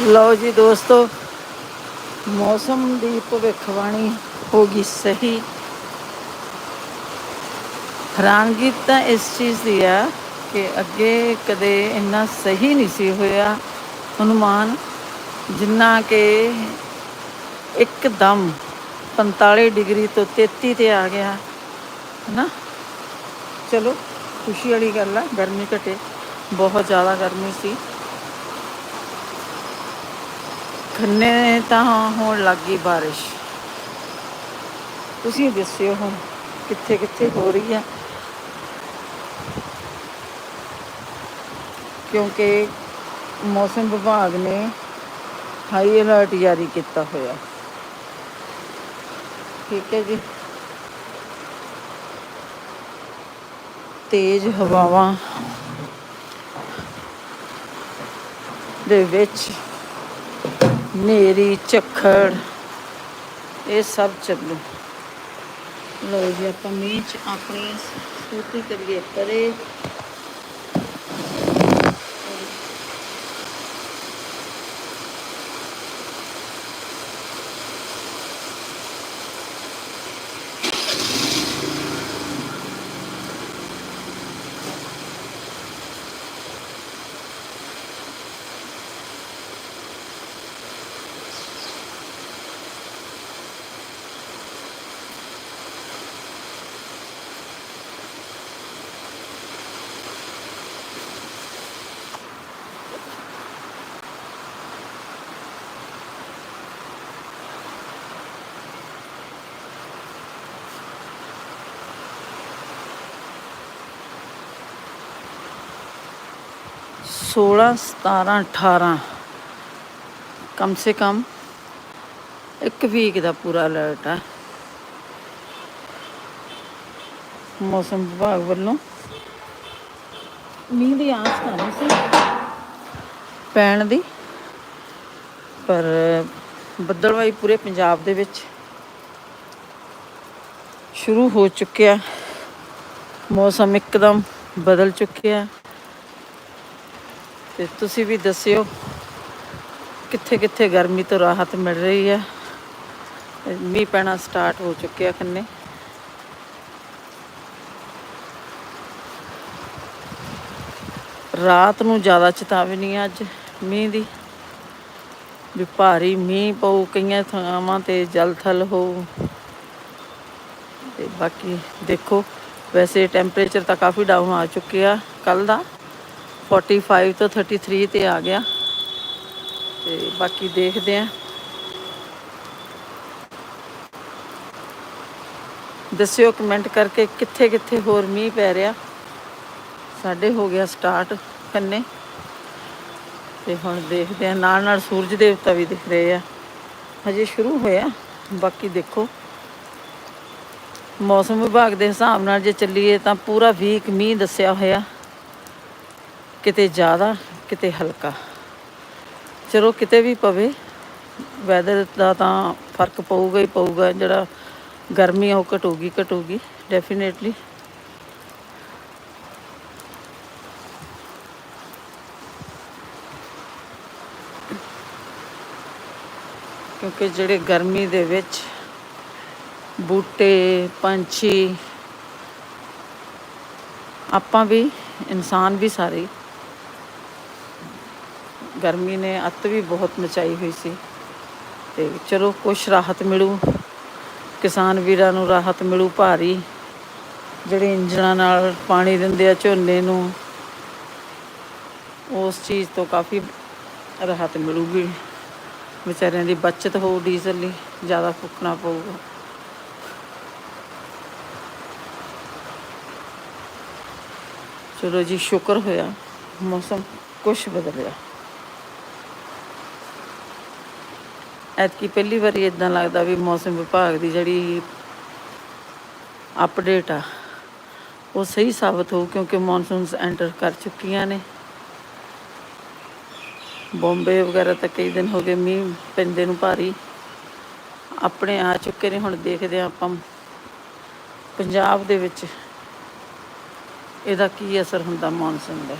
ਲਓ ਜੀ ਦੋਸਤੋ, ਮੌਸਮ ਦੀ ਭਵਿੱਖਬਾਣੀ ਹੋ ਗਈ ਸਹੀ। ਹੈਰਾਨਗੀ ਤਾਂ ਇਸ ਚੀਜ਼ ਦੀ ਆ ਕਿ ਅੱਗੇ ਕਦੇ ਇੰਨਾ ਸਹੀ ਨਹੀਂ ਸੀ ਹੋਇਆ। ਅਨੁਮਾਨ ਜਿੰਨਾ ਕਿ ਇੱਕਦਮ 45 ਡਿਗਰੀ ਤੋਂ 33 ਤੇ ਆ ਗਿਆ, ਹੈਨਾ? ਚਲੋ, ਖੁਸ਼ੀ ਵਾਲੀ ਗੱਲ ਆ, ਗਰਮੀ ਘਟੇ, ਬਹੁਤ ਜ਼ਿਆਦਾ ਗਰਮੀ ਸੀ। ਖੰਨੇ ਤਾਂ ਹੋਣ ਲੱਗੀ ਬਾਰਿਸ਼। ਤੁਸੀਂ ਦੱਸਿਓ ਹੁਣ ਕਿੱਥੇ ਕਿੱਥੇ ਹੋ ਰਹੀ ਹੈ? ਕਿਉਂਕਿ ਮੌਸਮ ਵਿਭਾਗ ਨੇ ਹਾਈ ਅਲਰਟ ਜਾਰੀ ਕੀਤਾ ਹੋਇਆ। ਠੀਕ ਹੈ ਜੀ। ਤੇਜ਼ ਹਵਾਵਾਂ ਦੇ ਵਿੱਚ ਨੇਰੀ ਝੱਖੜ ਇਹ ਸਭ ਚੱਲੋ। ਲੋ ਜੀ ਆਪਾਂ ਮੀਂਹ ਚ ਆਪਣੀ ਸੂਤੀ ਕਰੀਏ ਪਰੇ। 16 17 18 ਕਮ ਸੇ ਕਮ ਇੱਕ ਵੀਕ ਦਾ ਪੂਰਾ ਅਲਰਟ ਹੈ ਮੌਸਮ ਵਿਭਾਗ ਵੱਲੋਂ ਮੀਂਹ ਦੀ ਆਸ ਤਾਂ ਨਹੀਂ ਸੀ, ਪੈਣ ਦੀ, ਪਰ ਬੱਦਲਵਾਈ ਪੂਰੇ ਪੰਜਾਬ ਦੇ ਵਿੱਚ ਸ਼ੁਰੂ ਹੋ ਚੁੱਕਿਆ। ਮੌਸਮ ਇੱਕਦਮ ਬਦਲ ਚੁੱਕਿਆ। ਤੇ ਤੁਸੀਂ ਵੀ ਦੱਸਿਓ ਕਿੱਥੇ ਕਿੱਥੇ ਗਰਮੀ ਤੋਂ ਰਾਹਤ ਮਿਲ ਰਹੀ ਹੈ। ਮੀਂਹ ਪੈਣਾ ਸਟਾਰਟ ਹੋ ਚੁੱਕਿਆ ਖੰਨੇ। ਰਾਤ ਨੂੰ ਜ਼ਿਆਦਾ ਚੇਤਾਵਨੀ ਹੈ ਅੱਜ ਮੀਂਹ ਦੀ। ਵੀ ਭਾਰੀ ਮੀਂਹ ਪਊ, ਕਈਆਂ ਥਾਵਾਂ ਤੇ ਜਲ ਥਲ ਹੋਊ ਤੇ ਬਾਕੀ ਦੇਖੋ, ਵੈਸੇ ਟੈਂਪਰੇਚਰ ਤਾਂ ਕਾਫੀ ਡਾਊਨ ਆ ਚੁੱਕਿਆ ਕੱਲ ਦਾ। 45 ਤੋਂ 33 ਤੇ ਆ ਗਿਆ। ਤੇ ਬਾਕੀ ਦੇਖਦੇ ਆਂ। ਦੱਸਿਓ ਕਮੈਂਟ ਕਰਕੇ ਕਿੱਥੇ ਕਿੱਥੇ ਹੋਰ ਮੀਂਹ ਪੈ ਰਿਹਾ। ਸਾਡੇ ਹੋ ਗਿਆ ਸਟਾਰਟ ਕੰਨੇ। ਤੇ ਹੁਣ ਦੇਖਦੇ ਆ ਨਾਲ ਨਾਲ ਸੂਰਜ ਦੇਵਤਾ ਵੀ ਦਿਖ ਰਹੇ ਆ। ਹਜੇ ਸ਼ੁਰੂ ਹੋਇਆ, ਬਾਕੀ ਦੇਖੋ। ਮੌਸਮ ਵਿਭਾਗ ਦੇ ਹਿਸਾਬ ਨਾਲ ਜੇ ਚੱਲੀਏ ਤਾਂ ਪੂਰਾ ਵੀਕ ਮੀਂਹ ਦੱਸਿਆ ਹੋਇਆ। ਕਿਤੇ ਜ਼ਿਆਦਾ, ਕਿਤੇ ਹਲਕਾ। ਚਲੋ ਕਿਤੇ ਵੀ ਪਵੇ ਵੈਦਰ ਦਾ ਤਾਂ ਫ਼ਰਕ ਪਊਗਾ ਹੀ ਪਊਗਾ, ਜਿਹੜਾ ਗਰਮੀ ਆ ਉਹ ਘਟੂਗੀ ਘਟੂਗੀ ਡੈਫੀਨੇਟਲੀ ਕਿਉਂਕਿ ਜਿਹੜੇ ਗਰਮੀ ਦੇ ਵਿੱਚ ਬੂਟੇ, ਪੰਛੀ, ਆਪਾਂ ਵੀ, ਇਨਸਾਨ ਵੀ ਸਾਰੇ ਗਰਮੀ ਨੇ ਅੱਤ ਵੀ ਬਹੁਤ ਮਚਾਈ ਹੋਈ ਸੀ। ਤੇ ਚਲੋ ਕੁਛ ਰਾਹਤ ਮਿਲੂ। ਕਿਸਾਨ ਵੀਰਾਂ ਨੂੰ ਰਾਹਤ ਮਿਲੂ ਭਾਰੀ। ਜਿਹੜੇ ਇੰਜਣਾਂ ਨਾਲ ਪਾਣੀ ਦਿੰਦੇ ਆ, ਝੋਨੇ ਨੂੰ, ਉਸ ਚੀਜ਼ ਤੋਂ ਕਾਫੀ ਰਾਹਤ ਮਿਲੂਗੀ। ਵਿਚਾਰਿਆਂ ਦੀ ਬਚਤ ਹੋਊ ਡੀਜ਼ਲ ਲਈ ਜ਼ਿਆਦਾ ਫੁੱਕਣਾ ਪਊਗਾ। ਚਲੋ ਜੀ, ਸ਼ੁਕਰ ਹੋਇਆ, ਮੌਸਮ ਕੁਛ ਬਦਲਿਆ ਐਤਕੀ ਪਹਿਲੀ ਵਾਰੀ ਇਦਾਂ ਲੱਗਦਾ ਵੀ ਮੌਸਮ ਵਿਭਾਗ ਦੀ ਜਿਹੜੀ ਅਪਡੇਟ ਆ, ਉਹ ਸਹੀ ਸਾਬਤ ਹੋ ਕਿਉਂਕਿ ਮੌਨਸੂਨਸ ਐਂਟਰ ਕਰ ਚੁੱਕੀਆਂ ਨੇ। ਬੰਬੇ ਵਗੈਰਾ ਤਾਂ ਕਈ ਦਿਨ ਹੋ ਗਏ ਮੀਂਹ ਪੈਂਦੇ ਨੂੰ ਭਾਰੀ। ਆਪਣੇ ਆ ਚੁੱਕੇ ਨੇ, ਹੁਣ ਦੇਖਦੇ ਆ ਆਪਾਂ ਪੰਜਾਬ ਦੇ ਵਿੱਚ ਇਹਦਾ ਕੀ ਅਸਰ ਹੁੰਦਾ ਮੌਨਸੂਨ ਦਾ।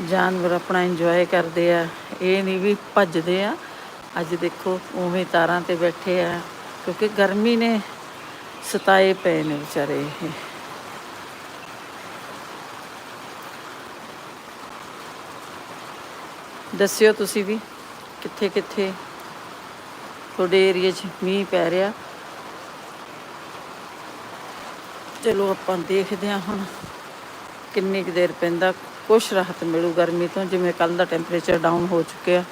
ਜਾਨਵਰ ਆਪਣਾ ਇੰਜੋਏ ਕਰਦੇ ਆ। ਇਹ ਨਹੀਂ ਵੀ ਭੱਜਦੇ ਆ। ਅੱਜ ਦੇਖੋ, ਉਵੇਂ ਤਾਰਾਂ ਤੇ ਬੈਠੇ ਆ, ਕਿਉਂਕਿ ਗਰਮੀ ਨੇ ਸਤਾਏ ਪਏ ਨੇ ਵਿਚਾਰੇ ਇਹ। ਦੱਸਿਓ ਤੁਸੀਂ ਵੀ ਕਿੱਥੇ ਕਿੱਥੇ ਤੁਹਾਡੇ ਏਰੀਆ 'ਚ ਮੀਂਹ ਪੈ ਰਿਹਾ। ਚਲੋ ਆਪਾਂ ਦੇਖਦੇ ਹਾਂ ਹੁਣ ਕਿੰਨੀ ਕੁ ਦੇਰ ਪੈਂਦਾ। ਕੁਛ ਰਾਹਤ ਮਿਲੂ ਗਰਮੀ ਤੋਂ, ਜਿਵੇਂ ਕੱਲ ਦਾ ਟੈਂਪਰੇਚਰ ਡਾਊਨ ਹੋ ਚੁੱਕਿਆ।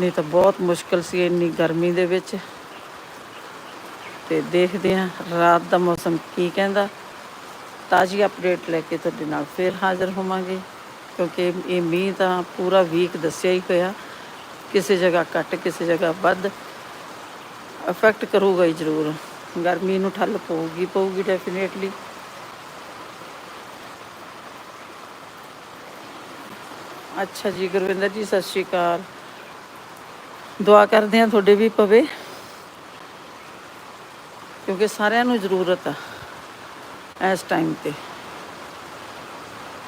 ਨਹੀਂ ਤਾਂ ਬਹੁਤ ਮੁਸ਼ਕਲ ਸੀ ਇੰਨੀ ਗਰਮੀ ਦੇ ਵਿੱਚ। ਤੇ ਦੇਖਦੇ ਹਾਂ ਰਾਤ ਦਾ ਮੌਸਮ ਕੀ ਕਹਿੰਦਾ। ਤਾਜ਼ੀ ਅਪਡੇਟ ਲੈ ਕੇ ਤੁਹਾਡੇ ਨਾਲ ਫੇਰ ਹਾਜ਼ਰ ਹੋਵਾਂਗੇ, ਕਿਉਂਕਿ ਇਹ ਮੀਂਹ ਤਾਂ ਪੂਰਾ ਵੀਕ ਦੱਸਿਆ ਹੀ ਹੋਇਆ। ਕਿਸੇ ਜਗ੍ਹਾ ਘੱਟ, ਕਿਸੇ ਜਗ੍ਹਾ ਵੱਧ। ਅਫੈਕਟ ਕਰੂਗਾ ਹੀ ਜ਼ਰੂਰ। ਗਰਮੀ ਨੂੰ ਠੱਲ ਪਊਗੀ ਪਊਗੀ ਡੈਫੀਨੇਟਲੀ ਅੱਛਾ ਜੀ, ਗੁਰਵਿੰਦਰ ਜੀ, ਸਤਿ ਸ਼੍ਰੀ ਅਕਾਲ। ਦੁਆ ਕਰਦੇ ਹਾਂ ਤੁਹਾਡੇ ਵੀ ਪਵੇ, ਕਿਉਂਕਿ ਸਾਰਿਆਂ ਨੂੰ ਜ਼ਰੂਰਤ ਆ ਇਸ ਟਾਈਮ ਤੇ।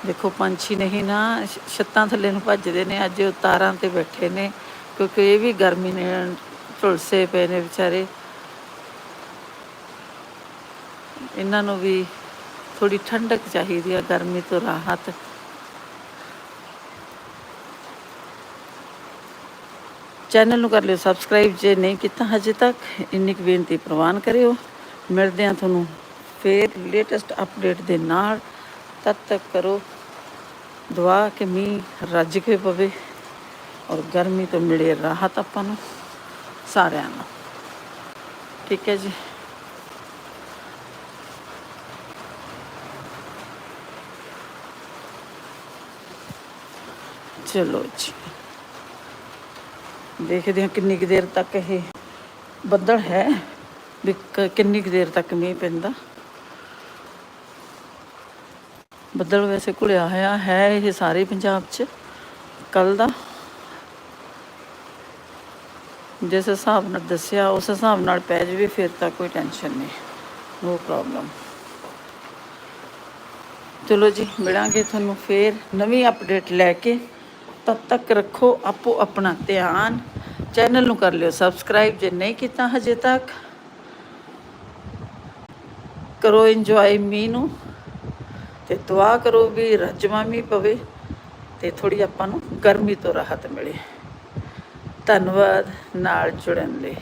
ਦੇਖੋ, ਪੰਛੀ ਨਹੀਂ ਨਾ ਛੱਤਾਂ ਥੱਲੇ ਨੂੰ ਭੱਜਦੇ ਨੇ, ਅੱਜ ਉਹ ਤਾਰਾਂ ਤੇ ਬੈਠੇ ਨੇ, ਕਿਉਂਕਿ ਇਹ ਵੀ ਗਰਮੀ ਨੇ ਝੁਲਸੇ ਪਏ ਨੇ ਵਿਚਾਰੇ। ਇਹਨਾਂ ਨੂੰ ਵੀ ਥੋੜੀ ਠੰਡਕ ਚਾਹੀਦੀ ਆ ਗਰਮੀ ਤੋਂ ਰਾਹਤ। ਚੈਨਲ ਨੂੰ ਕਰ ਲਿਓ ਸਬਸਕ੍ਰਾਈਬ, ਜੇ ਨਹੀਂ ਕੀਤਾ ਹਜੇ ਤੱਕ, ਇੰਨੀ ਕੁ ਬੇਨਤੀ ਪ੍ਰਵਾਨ ਕਰਿਓ। ਮਿਲਦੇ ਹਾਂ ਤੁਹਾਨੂੰ ਫੇਰ ਲੇਟੈਸਟ ਅਪਡੇਟ ਦੇ ਨਾਲ। ਤਦ ਤੱਕ ਕਰੋ ਦੁਆ ਕਿ ਮੀਂਹ ਰੱਜ ਕੇ ਪਵੇ ਔਰ ਗਰਮੀ ਤੋਂ ਮਿਲੇ ਰਾਹਤ ਆਪਾਂ ਨੂੰ, ਸਾਰਿਆਂ ਨੂੰ। ਠੀਕ ਹੈ ਜੀ। ਚਲੋ ਜੀ। ਦੇਖਦੇ ਹਾਂ ਕਿੰਨੀ ਕੁ ਦੇਰ ਤੱਕ ਇਹ ਬੱਦਲ ਹੈ, ਵੀ ਕਿੰਨੀ ਕੁ ਦੇਰ ਤੱਕ ਮੀਂਹ ਪੈਂਦਾ। ਬੱਦਲ ਵੈਸੇ ਘੁਲਿਆ ਹੋਇਆ ਹੈ ਇਹ ਸਾਰੇ ਪੰਜਾਬ 'ਚ ਕੱਲ ਦਾ। ਜਿਸ ਹਿਸਾਬ ਨਾਲ ਦੱਸਿਆ, ਉਸ ਹਿਸਾਬ ਨਾਲ ਪੈ ਜਾਵੇ, ਫਿਰ ਤਾਂ ਕੋਈ ਟੈਨਸ਼ਨ ਨਹੀਂ ਨੋ ਪ੍ਰੋਬਲਮ ਚਲੋ ਜੀ, ਮਿਲਾਂਗੇ ਤੁਹਾਨੂੰ ਫੇਰ ਨਵੀਂ ਅਪਡੇਟ ਲੈ ਕੇ। ਤਦ ਤੱਕ ਰੱਖੋ ਆਪੋ ਆਪਣਾ ਧਿਆਨ। ਚੈਨਲ ਨੂੰ ਕਰ ਲਿਓ ਸਬਸਕ੍ਰਾਈਬ ਜੇ ਨਹੀਂ ਕੀਤਾ ਹਜੇ ਤੱਕ। ਕਰੋ ਇੰਜੋਏ ਮੀ ਨੂੰ ਤੇ ਦੁਆ ਕਰੋ ਵੀ ਰਜਮਾ ਮੀਂਹ ਪਵੇ ਤੇ ਥੋੜੀ ਆਪਾਂ ਨੂੰ ਗਰਮੀ ਤੋਂ ਰਾਹਤ ਮਿਲੇ। ਧੰਨਵਾਦ, ਨਾਲ ਜੁੜਨ ਲਈ।